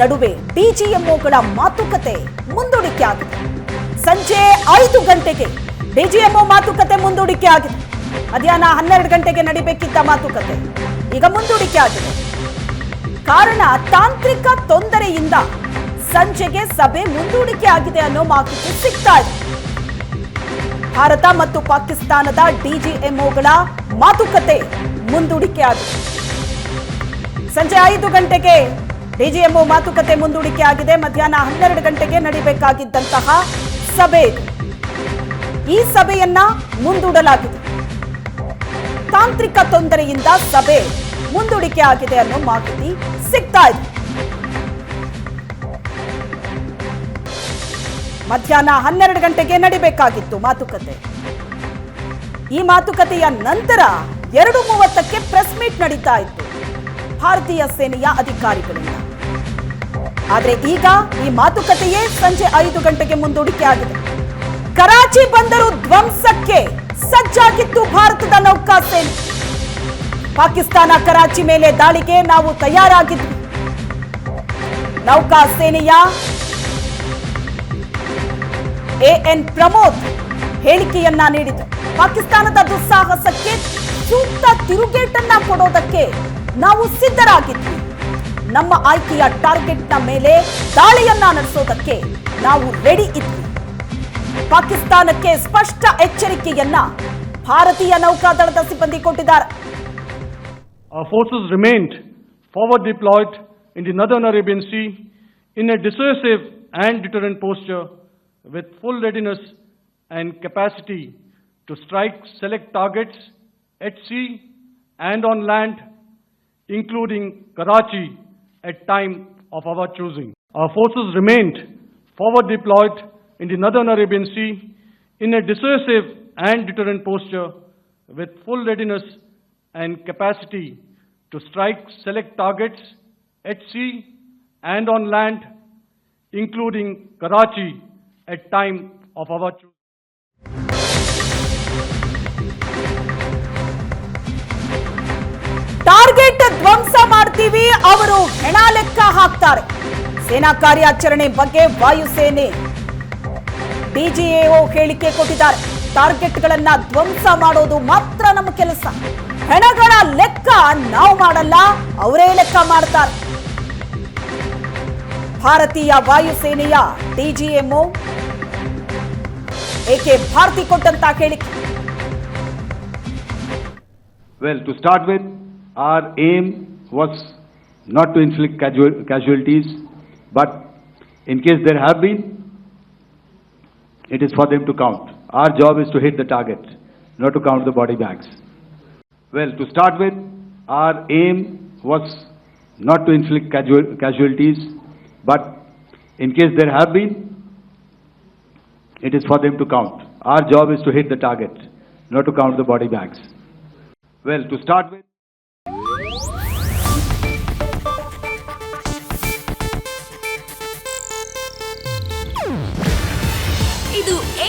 ನಡುವೆ ಡಿಜಿಎಂಒಗಳ ಮಾತುಕತೆ ಮುಂದೂಡಿಕೆ ಆಗಿದೆ ಸಂಜೆ ಐದು ಗಂಟೆಗೆ ಡಿಜಿಎಂಒ ಮಾತುಕತೆ ಮುಂದೂಡಿಕೆ ಆಗಿದೆ ಮಧ್ಯಾಹ್ನ ಹನ್ನೆರಡು ಗಂಟೆಗೆ ನಡಿಬೇಕಿದ್ದ ಮಾತುಕತೆ ಈಗ ಮುಂದೂಡಿಕೆ ಆಗಿದೆ ಕಾರಣ ತಾಂತ್ರಿಕ ತೊಂದರೆಯಿಂದ ಸಂಜೆಗೆ ಸಭೆ ಮುಂದೂಡಿಕೆ ಆಗಿದೆ ಅನ್ನೋ ಮಾಹಿತಿ ಸಿಗ್ತಾ ಇದೆ. ಭಾರತ ಮತ್ತು ಪಾಕಿಸ್ತಾನದ ಡಿಜಿಎಂಒಗಳ ಮಾತುಕತೆ ಮುಂದೂಡಿಕೆ ಆಗಿದೆ ಸಂಜೆ ಐದು ಗಂಟೆಗೆ ಡಿಜಿಎಂಒ ಮಾತುಕತೆ ಮುಂದೂಡಿಕೆ ಆಗಿದೆ ಮಧ್ಯಾಹ್ನ ಹನ್ನೆರಡು ಗಂಟೆಗೆ ನಡೀಬೇಕಾಗಿದ್ದಂತಹ ಸಭೆ ಈ ಸಭೆಯನ್ನ ಮುಂದೂಡಲಾಗಿದೆ. ತಾಂತ್ರಿಕ ತೊಂದರೆಯಿಂದ ಸಭೆ ಮುಂದೂಡಿಕೆ ಆಗಿದೆ ಅನ್ನೋ ಮಾಹಿತಿ ಸಿಗ್ತಾ ಇದೆ. ಮಧ್ಯಾಹ್ನ ಹನ್ನೆರಡು ಗಂಟೆಗೆ ನಡಿಬೇಕಾಗಿತ್ತು ಮಾತುಕತೆ. ಈ ಮಾತುಕತೆಯ ನಂತರ ಎರಡು ಮೂವತ್ತಕ್ಕೆ ಪ್ರೆಸ್ ಮೀಟ್ ನಡೀತಾ ಇತ್ತು. ಭಾರತೀಯ ಸೇನೆಯ ಅಧಿಕಾರಿಗಳಿಂದ. ಆದ್ರೆ ಈಗ ಈ ಮಾತುಕತೆಯೇ ಸಂಜೆ ಐದು ಗಂಟೆಗೆ ಮುಂದೂಡಿಕೆ ಆಗಿದೆ. ಕರಾಚಿ ಬಂದರು ಧ್ವಂಸಕ್ಕೆ ಸಜ್ಜಾಗಿತ್ತು ಭಾರತದ ನೌಕಾಸೇನೆ ಪಾಕಿಸ್ತಾನ ಕರಾಚಿ ಮೇಲೆ ದಾಳಿಗೆ ನಾವು ತಯಾರಾಗಿದ್ವಿ. ನೌಕಾ ಸೇನೆಯ ಎಎನ್ ಪ್ರಮೋದ್ ಹೇಳಿಕೆಯನ್ನ ನೀಡಿತು ಪಾಕಿಸ್ತಾನದ ದುಸ್ಸಾಹಸಕ್ಕೆ ಸೂಕ್ತ ತಿರುಗೇಟನ್ನ ಕೊಡೋದಕ್ಕೆ ನಾವು ಸಿದ್ಧರಾಗಿದ್ವಿ. ನಮ್ಮ ಆಯ್ಕೆಯ ಟಾರ್ಗೆಟ್ನ ಮೇಲೆ ದಾಳಿಯನ್ನ ನಡೆಸೋದಕ್ಕೆ ನಾವು ರೆಡಿ ಇದ್ವಿ. ಪಾಕಿಸ್ತಾನಕ್ಕೆ ಸ್ಪಷ್ಟ ಎಚ್ಚರಿಕೆಯನ್ನ ಭಾರತೀಯ ನೌಕಾದಳದ ಸಿಬ್ಬಂದಿ ಕೊಟ್ಟಿದ್ದಾರೆ. Forces remained forward deployed in the northern Arabian sea in a decisive and deterrent posture with full readiness and capacity to strike select targets at sea and on land including Karachi at time of our choosing. Our forces remained forward deployed in the northern Arabian Sea in a dissuasive and deterrent posture with full readiness and capacity to strike select targets at sea and on land, including Karachi at time of our choosing. Target ಧ್ವಂಸ ಮಾಡ್ತೀವಿ ಅವರು ಹೆಣ ಹಾಕ್ತಾರೆ ಸೇನಾ ಕಾರ್ಯಾಚರಣೆ ಬಗ್ಗೆ ವಾಯುಸೇನೆ ಡಿಜಿಎಒ ಹೇಳಿಕೆ ಕೊಟ್ಟಿದ್ದಾರೆ. ಟಾರ್ಗೆಟ್ಗಳನ್ನ ಧ್ವಂಸ ಮಾಡೋದು ಮಾತ್ರ ನಮ್ಮ ಕೆಲಸ. ಹೆಣಗಳ ಲೆಕ್ಕ ನಾವು ಮಾಡಲ್ಲ, ಅವರೇ ಲೆಕ್ಕ ಮಾಡ್ತಾರೆ. ಭಾರತೀಯ ವಾಯುಸೇನೆಯ ಡಿಜಿಎಂಒ ಏಕೆ ಭಾರತಿ ಕೊಟ್ಟಂತ ಹೇಳಿಕೆ? Well to start with our aim was not to inflict casual- casualties, but in case there have been, it is for them to count. Our job is to hit the target, not to count the body bags. Well, to start with, our aim was not to inflict casual- casualties, but in case there have been, it is for them to count. Our job is to hit the target, not to count the body bags. Well, to start with,